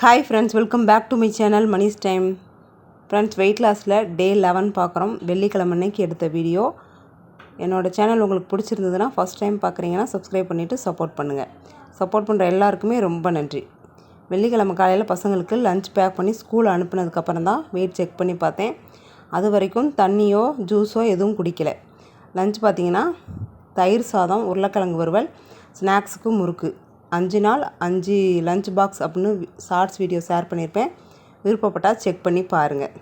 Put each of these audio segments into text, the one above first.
Hi friends welcome back to my channel Manis time friends weight லாஸில் day eleven பார்க்குறோம். வெள்ளிக்கிழமை அன்னைக்கு எடுத்த video என்னோடய சேனல் உங்களுக்கு பிடிச்சிருந்ததுன்னா ஃபஸ்ட் டைம் பார்க்குறீங்கன்னா சப்ஸ்கிரைப் பண்ணிவிட்டு சப்போர்ட் பண்ணுங்கள் சப்போர்ட் பண்ணுற எல்லாருக்குமே ரொம்ப நன்றி. வெள்ளிக்கிழமை காலையில் பசங்களுக்கு லஞ்ச் பேக் பண்ணி ஸ்கூல் அனுப்புனதுக்கப்புறம் தான் வெயிட் செக் பண்ணி பார்த்தேன். அது வரைக்கும் தண்ணியோ ஜூஸோ எதுவும் குடிக்கல. லஞ்ச் பார்த்தீங்கன்னா தயிர் சாதம் உருளைக்கிழங்கு வறுவல் ஸ்நாக்ஸுக்கு முறுக்கு. அஞ்சு நாள் அஞ்சு லஞ்ச் பாக்ஸ் அப்படின்னு ஷார்ட்ஸ் வீடியோ ஷேர் பண்ணியிருப்பேன். விருப்பப்பட்டால் செக் பண்ணி பாருங்கள்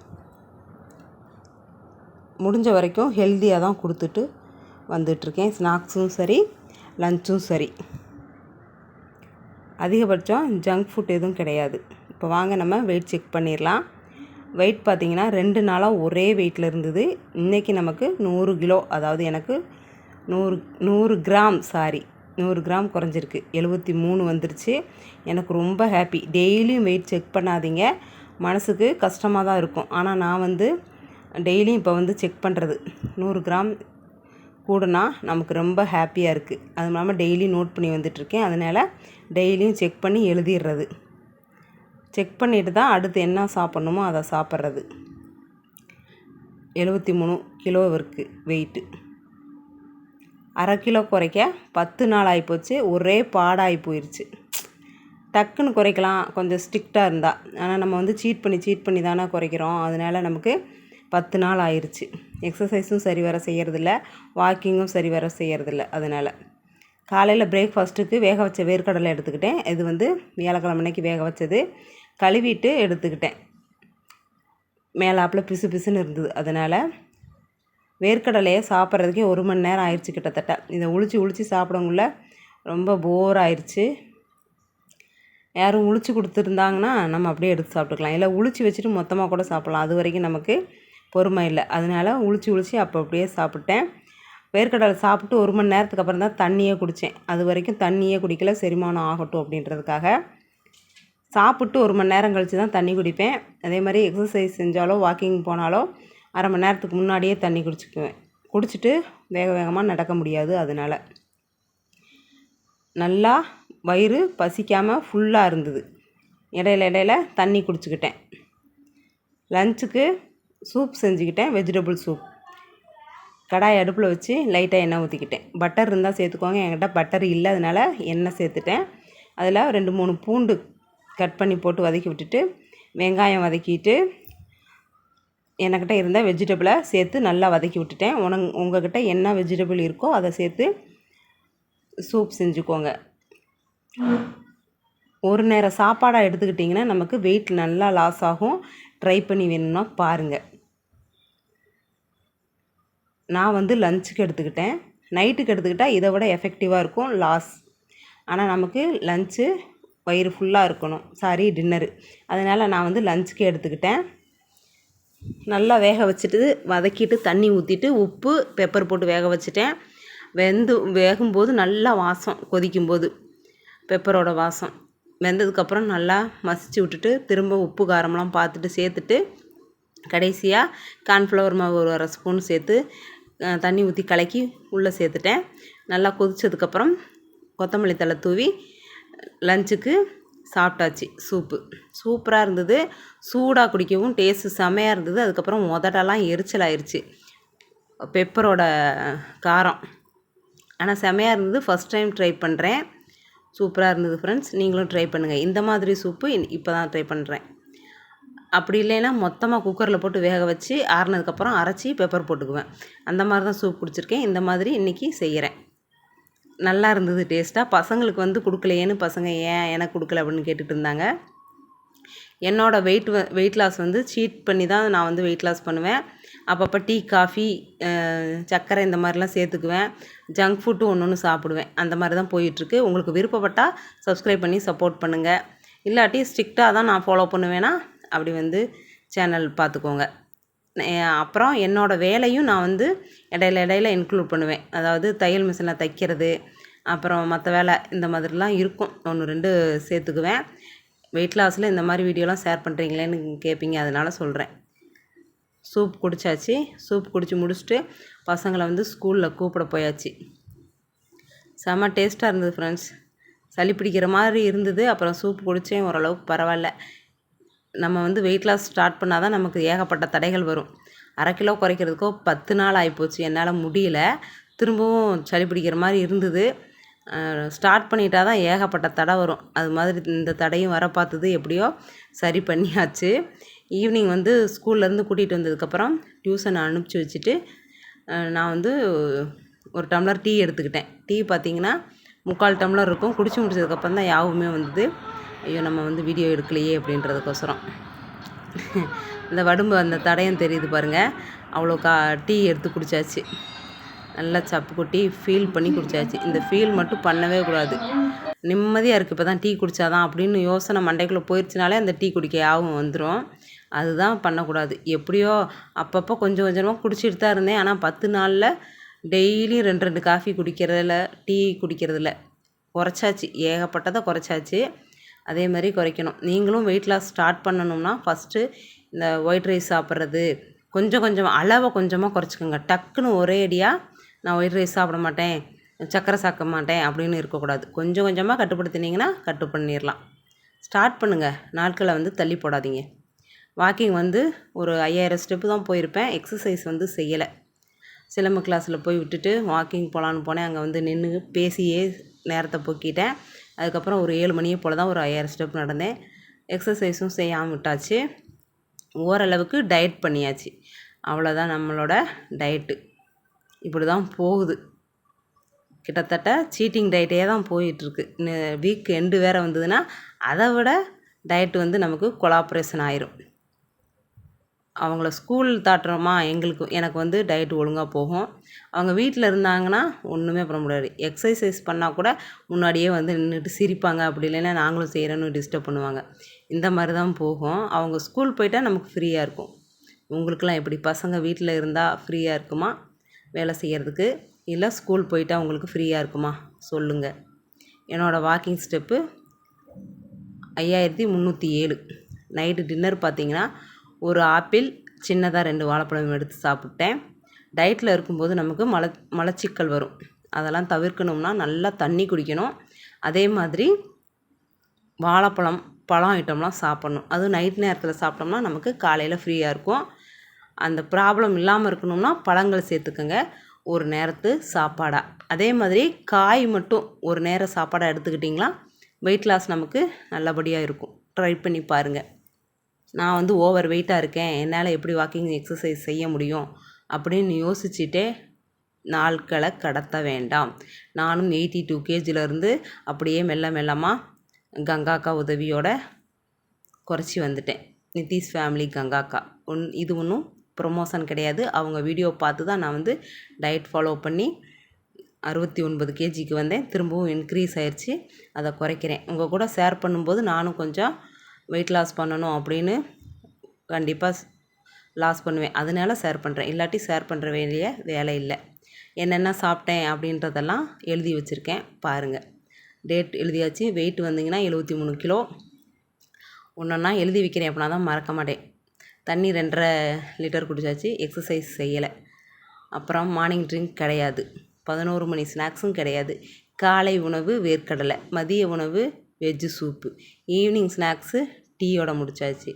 முடிஞ்ச வரைக்கும் ஹெல்த்தியாக தான் கொடுத்துட்டு வந்துட்டுருக்கேன். ஸ்நாக்ஸும் சரி லஞ்சும் சரி. அதிகபட்சம் ஜங்க் ஃபுட் எதுவும் கிடையாது. இப்போ வாங்க நம்ம வெயிட் செக் பண்ணிடலாம். வெயிட் பார்த்திங்கன்னா ரெண்டு நாளாக ஒரே வெயிட்டில் இருந்தது. இன்றைக்கி நமக்கு நூறு கிலோ அதாவது எனக்கு நூறு நூறு கிராம் சாரி நூறு கிராம் குறைஞ்சிருக்கு. எழுபத்தி மூணு வந்துருச்சு. எனக்கு ரொம்ப ஹாப்பி டெய்லியும் வெயிட் செக் பண்ணாதீங்க. மனசுக்கு கஷ்டமாக தான் இருக்கும். ஆனால் நான் வந்து டெய்லியும் இப்போ வந்து செக் பண்ணுறது நூறு கிராம் கூடனா நமக்கு ரொம்ப ஹாப்பியாக இருக்குது அதுவும் இல்லாமல் டெய்லி நோட் பண்ணி வந்துட்டுருக்கேன். அதனால் டெய்லியும் செக் பண்ணி எழுதிடுறது. செக் பண்ணிட்டு தான் அடுத்து என்ன சாப்பிட்ணுமோ அதை சாப்பிட்றது. எழுபத்தி மூணு கிலோ இருக்குது வெயிட்டு அரை கிலோ குறைக்க பத்து நாள் ஆகிப்போச்சு ஒரே பாடாகி போயிடுச்சு டக்குன்னு குறைக்கலாம். கொஞ்சம் ஸ்ட்ரிக்டாக இருந்தால் ஆனால் நம்ம வந்து சீட் பண்ணி சீட் பண்ணி தானே குறைக்கிறோம். அதனால் நமக்கு பத்து நாள் ஆயிடுச்சு எக்ஸசைஸும் சரி வர செய்கிறதில்ல வாக்கிங்கும் சரி வர செய்கிறதில்ல அதனால். காலையில் பிரேக்ஃபாஸ்ட்டுக்கு வேக வச்ச வேர்க்கடலை எடுத்துக்கிட்டேன். இது வந்து வியாழக்கிழமை அன்னைக்கு வேக வச்சது. கழுவிட்டு எடுத்துக்கிட்டேன். மேலாப்பில் பிசு பிசுன்னு இருந்தது. அதனால் வேர்க்கடலையை சாப்பிட்றதுக்கே ஒரு மணி நேரம் ஆயிடுச்சு கிட்டத்தட்ட. இதை உளிச்சு உளிச்சு சாப்பிடக்குள்ள ரொம்ப போர் ஆயிடுச்சு. யாரும் உளிச்சு கொடுத்துருந்தாங்கன்னா நம்ம அப்படியே எடுத்து சாப்பிட்டுக்கலாம். இல்லை உளிச்சு வச்சுட்டு மொத்தமாக கூட சாப்பிட்லாம். அது வரைக்கும் நமக்கு பொறுமை இல்லை. அதனால் உளிச்சு உளிச்சு அப்போ அப்படியே சாப்பிட்டேன். வேர்க்கடலை சாப்பிட்டு ஒரு மணி நேரத்துக்கு அப்புறம் தான் தண்ணியே குடித்தேன். அது வரைக்கும் தண்ணியே குடிக்கல. செரிமானம் ஆகட்டும் அப்படின்றதுக்காக. சாப்பிட்டு ஒரு மணி நேரம் கழித்து தான் தண்ணி குடிப்பேன். அதே மாதிரி எக்ஸசைஸ் செஞ்சாலோ வாக்கிங் போனாலோ அரை மணி நேரத்துக்கு முன்னாடியே தண்ணி குடிச்சிக்குவேன். குடிச்சிட்டு வேக வேகமாக நடக்க முடியாது அதனால். நல்லா வயிறு பசிக்காமல் ஃபுல்லாக இருந்தது. இடையில இடையில தண்ணி குடிச்சிக்கிட்டேன். லஞ்சுக்கு சூப் செஞ்சுக்கிட்டேன் வெஜிடபிள் சூப் கடாய் அடுப்பில் வச்சு லைட்டாக எண்ணெய் ஊற்றிக்கிட்டேன் பட்டர் இருந்தால் சேர்த்துக்கோங்க. என்கிட்ட பட்டர் இல்லை அதனால் எண்ணெய் சேர்த்துட்டேன். அதில் ரெண்டு மூணு பூண்டு கட் பண்ணி போட்டு வதக்கி விட்டுட்டு வெங்காயம் வதக்கிட்டு என்கிட்ட இருந்த வெஜிடபிளை சேர்த்து நல்லா வதக்கி விட்டுட்டேன். உனங் உங்கள்கிட்ட என்ன வெஜிடபிள் இருக்கோ அதை சேர்த்து சூப் செஞ்சுக்கோங்க. ஒரு நேரம் சாப்பாடாக எடுத்துக்கிட்டிங்கன்னா நமக்கு வெயிட் நல்லா லாஸ் ஆகும். ட்ரை பண்ணி வேணும்னா பாருங்கள் நான் வந்து லஞ்சுக்கு எடுத்துக்கிட்டேன். நைட்டுக்கு எடுத்துக்கிட்டால் இதை விட எஃபெக்டிவாக இருக்கும் லாஸ் ஆனால் நமக்கு லஞ்சு வயிறு ஃபுல்லாக இருக்கணும். சாரி டின்னரு அதனால் நான் வந்து லஞ்சுக்கு எடுத்துக்கிட்டேன். நல்லா வேக வச்சுட்டு வதக்கிட்டு தண்ணி ஊற்றிட்டு உப்பு பெப்பர் போட்டு வேக வச்சுட்டேன். வெந்து வேகும்போது நல்லா வாசம் கொதிக்கும்போது பெப்பரோட வாசம். வெந்ததுக்கப்புறம் நல்லா மசிச்சு விட்டுட்டு திரும்ப உப்பு காரம்லாம் பார்த்துட்டு சேர்த்துட்டு கடைசியாக கார்ன்ஃப்ளவர் மாவு ஒரு அரை ஸ்பூன் சேர்த்து தண்ணி ஊற்றி கலக்கி உள்ளே சேர்த்துட்டேன். நல்லா கொதித்ததுக்கப்புறம் கொத்தமல்லி தழை தூவி லஞ்சுக்கு சாப்பிட்டாச்சு சூப்பு. சூப்பராக இருந்தது. சூடாக குடிக்கவும் டேஸ்ட்டு செமையாக இருந்தது. அதுக்கப்புறம் உதடெல்லாம் எரிச்சல் ஆயிடுச்சு பெப்பரோட காரம். ஆனால் செமையாக இருந்தது. ஃபஸ்ட் டைம் ட்ரை பண்ணுறேன் சூப்பராக இருந்தது ஃப்ரெண்ட்ஸ் நீங்களும் ட்ரை பண்ணுங்கள் இந்த மாதிரி சூப்பு இப்போ தான் ட்ரை பண்ணுறேன் அப்படி இல்லைன்னா மொத்தமாக குக்கரில் போட்டு வேக வச்சு ஆறுனதுக்கப்புறம் அரைச்சி பெப்பர் போட்டுக்குவேன். அந்த மாதிரி தான் சூப் குடிச்சிருக்கேன். இந்த மாதிரி இன்றைக்கி செய்கிறேன் நல்லா இருந்தது டேஸ்ட்டாக பசங்களுக்கு வந்து கொடுக்கலையேன்னு பசங்க ஏன் எனக்கு கொடுக்கல அப்படின்னு கேட்டுட்டு இருந்தாங்க. என்னோடய வெயிட் வ வெயிட் லாஸ் வந்து சீட் பண்ணி தான் நான் வந்து வெயிட் லாஸ் பண்ணுவேன். அப்பப்போ டீ காஃபி சர்க்கரை இந்த மாதிரிலாம் சேர்த்துக்குவேன். ஜங்க் ஃபுட்டு ஒன்று ஒன்று சாப்பிடுவேன். அந்த மாதிரி தான் போயிட்டுருக்கு. உங்களுக்கு விருப்பப்பட்டால் சப்ஸ்கிரைப் பண்ணி சப்போர்ட் பண்ணுங்கள் இல்லாட்டி ஸ்ட்ரிக்டாக தான் நான் ஃபாலோ பண்ணுவேன்னா அப்படி வந்து சேனல் பார்த்துக்கோங்க. அப்புறம் என்னோடய வேலையும் நான் வந்து இடையில இடையில இன்க்ளூட் பண்ணுவேன். அதாவது தையல் மிஷினில் தைக்கிறது அப்புறம் மற்ற வேலை இந்த மாதிரிலாம் இருக்கும். ஒன்று ரெண்டு சேர்த்துக்குவேன். வெயிட் லாஸில் இந்த மாதிரி வீடியோலாம் ஷேர் பண்ணுறீங்களேன்னு கேட்பீங்க அதனால் சொல்கிறேன் சூப் குடித்தாச்சு சூப் குடித்து முடிச்சுட்டு பசங்களை வந்து ஸ்கூலில் கூப்பிட போயாச்சு. செம்ம டேஸ்ட்டாக இருந்தது ஃப்ரெண்ட்ஸ் சளி பிடிக்கிற மாதிரி இருந்தது. அப்புறம் சூப் குடித்தேன் ஓரளவுக்கு பரவாயில்ல. நம்ம வந்து வெயிட் லாஸ் ஸ்டார்ட் பண்ணால் தான் நமக்கு ஏகப்பட்ட தடைகள் வரும். அரை கிலோ குறைக்கிறதுக்கோ பத்து நாள் ஆகிப்போச்சு என்னால் முடியல. திரும்பவும் சளி பிடிக்கிற மாதிரி இருந்தது. ஸ்டார்ட் பண்ணிட்டா தான் ஏகப்பட்ட தடை வரும். அது மாதிரி இந்த தடையும் வர பார்த்தது எப்படியோ சரி பண்ணியாச்சு. ஈவினிங் வந்து ஸ்கூல்லேருந்து கூட்டிகிட்டு வந்ததுக்கப்புறம் டியூஷன் அனுப்பிச்சி வச்சுட்டு நான் வந்து ஒரு டம்ளர் டீ எடுத்துக்கிட்டேன். டீ பார்த்திங்கன்னா முக்கால் டம்ளர் இருக்கும். குடிச்சு முடிச்சதுக்கப்புறம் தான் யாவுமே வந்தது. ஐயோ நம்ம வந்து வீடியோ எடுக்கலையே அப்படின்றதுக்கோசரம். இந்த வடும்பு அந்த தடயம் தெரியுது பாருங்கள் அவ்வளோ கா டீ எடுத்து குடித்தாச்சு நல்லா சப்பு கொட்டி ஃபீல் பண்ணி குடித்தாச்சு இந்த ஃபீல் மட்டும் பண்ணவே கூடாது. நிம்மதியாக இருக்குது இப்போ தான் டீ குடித்தாதான் அப்படின்னு யோசனை மண்டைக்குள்ளே போயிடுச்சுனாலே அந்த டீ குடிக்க யாவும் வந்துடும் அதுதான் பண்ணக்கூடாது. எப்படியோ அப்பப்போ கொஞ்சம் கொஞ்சமாக குடிச்சிட்டு தான் இருந்தேன். ஆனால் பத்து நாளில் டெய்லியும் ரெண்டு ரெண்டு காஃபி குடிக்கிறதில்ல டீ குடிக்கிறதில்ல குறைச்சாச்சு. ஏகப்பட்டதை குறைச்சாச்சு. அதே மாதிரி குறைக்கணும். நீங்களும் வெயிட் லாஸ் ஸ்டார்ட் பண்ணணும்னா ஃபஸ்ட்டு இந்த ஒயிட் ரைஸ் சாப்பிட்றது. கொஞ்சம் கொஞ்சம் அளவை கொஞ்சமாக குறைச்சிக்கோங்க. டக்குன்னு ஒரே அடியாக நான் ஒயிட் ரைஸ் சாப்பிட மாட்டேன் சக்கரை சாப்பிட மாட்டேன் அப்படின்னு இருக்கக்கூடாது. கொஞ்சம் கொஞ்சமாக கட்டுப்படுத்தினீங்கன்னா கட்டு பண்ணிடலாம். ஸ்டார்ட் பண்ணுங்கள் நாட்களை வந்து தள்ளி போடாதீங்க. வாக்கிங் வந்து ஒரு ஐயாயிரம் ஸ்டெப்பு தான் போயிருப்பேன். எக்ஸசைஸ் வந்து செய்யலை. சிலம்பு கிளாஸில் போய் விட்டுட்டு வாக்கிங் போகலான்னு போனேன். அங்கே வந்து நின்று பேசியே நேரத்தை போக்கிட்டேன். அதுக்கப்புறம் ஒரு ஏழு மணியை போல் தான் ஒரு ஐயாயிரம் ஸ்டெப் நடந்தேன். எக்ஸசைஸும் செய்யாமல் விட்டாச்சு. ஓரளவுக்கு டயட் பண்ணியாச்சு. அவ்வளோதான் நம்மளோட டயட்டு இப்படி தான் போகுது. கிட்டத்தட்ட சீட்டிங் டயட்டே தான் போயிட்டுருக்கு. வீக் எண்டு வேறு வந்ததுன்னா அதை விட டயட் வந்து நமக்கு கொலாப்ரேஷன் ஆயிரும். அவங்கள ஸ்கூல் தாட்டுறோமா எங்களுக்கு எனக்கு வந்து டயட் ஒழுங்காக போகும். அவங்க வீட்டில் இருந்தாங்கன்னா ஒன்றுமே பண்ண முடியாது. எக்ஸசைஸ் பண்ணால் கூட முன்னாடியே வந்து நின்றுட்டு சிரிப்பாங்க. அப்படி இல்லைன்னா நாங்களும் செய்கிறோன்னு டிஸ்டர்ப் பண்ணுவாங்க. இந்த மாதிரி தான் போகும். அவங்க ஸ்கூல் போயிட்டால் நமக்கு ஃப்ரீயாக இருக்கும். உங்களுக்கெல்லாம் எப்படி? பசங்க வீட்டில் இருந்தால் ஃப்ரீயாக இருக்குமா? வேலை செய்கிறதுக்கு இல்லை ஸ்கூல் போயிட்டால் உங்களுக்கு ஃப்ரீயாக இருக்குமா? சொல்லுங்கள் என்னோடய வாக்கிங் ஸ்டெப்பு ஐயாயிரத்தி முந்நூற்றி ஏழு. நைட்டு டின்னர் பார்த்தீங்கன்னா ஒரு ஆப்பிள் சின்னதாக ரெண்டு வாழைப்பழம் எடுத்து சாப்பிட்டேன். டயட்டில் இருக்கும்போது நமக்கு மல மலச்சிக்கல் வரும். அதெல்லாம் தவிர்க்கணும்னா நல்லா தண்ணி குடிக்கணும். அதே மாதிரி வாழைப்பழம் பழம் ஐட்டம்லாம் சாப்பிட்ணும். அதுவும் நைட் நேரத்தில் சாப்பிட்டோம்னா நமக்கு காலையில் ஃப்ரீயாக இருக்கும். அந்த ப்ராப்ளம் இல்லாமல் இருக்கணும்னா பழங்கள் சேர்த்துக்கோங்க. ஒரு நேரத்து சாப்பாடாக அதே மாதிரி காய் மட்டும் ஒரு நேரம் சாப்பாடாக எடுத்துக்கிட்டிங்களா? வெயிட் லாஸ் நமக்கு நல்லபடியாக இருக்கும். ட்ரை பண்ணி பாருங்கள் நான் வந்து ஓவர் வெயிட்டாக இருக்கேன். என்னால் எப்படி வாக்கிங் எக்ஸசைஸ் செய்ய முடியும்? அப்படின்னு யோசிச்சுட்டே நாட்களை கடத்த வேண்டாம். நானும் எயிட்டி டூ கேஜிலேருந்து அப்படியே மெல்ல மெல்லமாக கங்காக்கா உதவியோட குறைச்சி வந்துட்டேன். நிதிஷ் ஃபேமிலி கங்காக்கா ஒன் இது ஒன்றும் ப்ரொமோஷன் கிடையாது. அவங்க வீடியோ பார்த்து தான் நான் வந்து டயட் ஃபாலோ பண்ணி அறுபத்தி ஒன்பது கேஜிக்கு வந்தேன். திரும்பவும் இன்க்ரீஸ் ஆயிடுச்சு அதை குறைக்கிறேன். உங்கள் கூட ஷேர் பண்ணும்போது நானும் கொஞ்சம் வெயிட் லாஸ் பண்ணணும் அப்படின்னு கண்டிப்பாக லாஸ் பண்ணுவேன். அதனால ஷேர் பண்ணுறேன் இல்லாட்டி ஷேர் பண்ணுற வேண்டிய வேலை இல்லை. என்னென்ன சாப்பிட்டேன் அப்படின்றதெல்லாம் எழுதி வச்சுருக்கேன். பாருங்கள் டேட் எழுதியாச்சு. வெயிட் வந்தீங்கன்னா எழுபத்தி மூணு கிலோ ஒன்றுன்னா எழுதி வைக்கிறேன். அப்படின்னா தான் மறக்க மாட்டேன். தண்ணி ரெண்டரை லிட்டர் குடிச்சாச்சு. எக்ஸசைஸ் செய்யலை. அப்புறம் மார்னிங் ட்ரிங்க் கிடையாது. பதினோரு மணி ஸ்நாக்ஸும் கிடையாது. காலை உணவு வேர்க்கடலை மதிய உணவு வெஜ்ஜு சூப்பு ஈவினிங் ஸ்நாக்ஸு டீயோட முடிச்சாச்சு.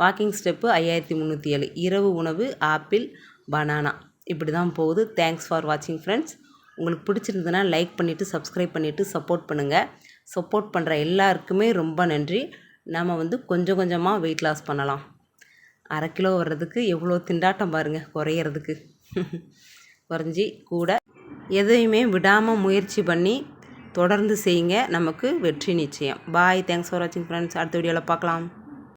வாக்கிங் ஸ்டெப்பு ஐயாயிரத்தி முந்நூற்றி ஏழு. இரவு உணவு ஆப்பிள் பனானா இப்படி தான் போகுது. தேங்க்ஸ் ஃபார் வாட்சிங் ஃப்ரெண்ட்ஸ் உங்களுக்கு பிடிச்சிருந்ததுன்னா லைக் பண்ணிவிட்டு சப்ஸ்கிரைப் பண்ணிவிட்டு சப்போர்ட் பண்ணுங்கள் சப்போர்ட் பண்ணுற எல்லாருக்குமே ரொம்ப நன்றி. நாம் வந்து கொஞ்சம் கொஞ்சமாக வெயிட் லாஸ் பண்ணலாம். அரை கிலோ வர்றதுக்கு எவ்வளோ திண்டாட்டம் பாருங்கள் குறையிறதுக்கு. குறைஞ்சி கூட எதையுமே விடாமல் முயற்சி பண்ணி தொடர்ந்து செய்யுங்க நமக்கு வெற்றி நிச்சயம். பாய் தேங்க்ஸ் ஃபார் வாட்சிங் ஃப்ரெண்ட்ஸ் அடுத்த வீடியோவில் பார்க்கலாம்.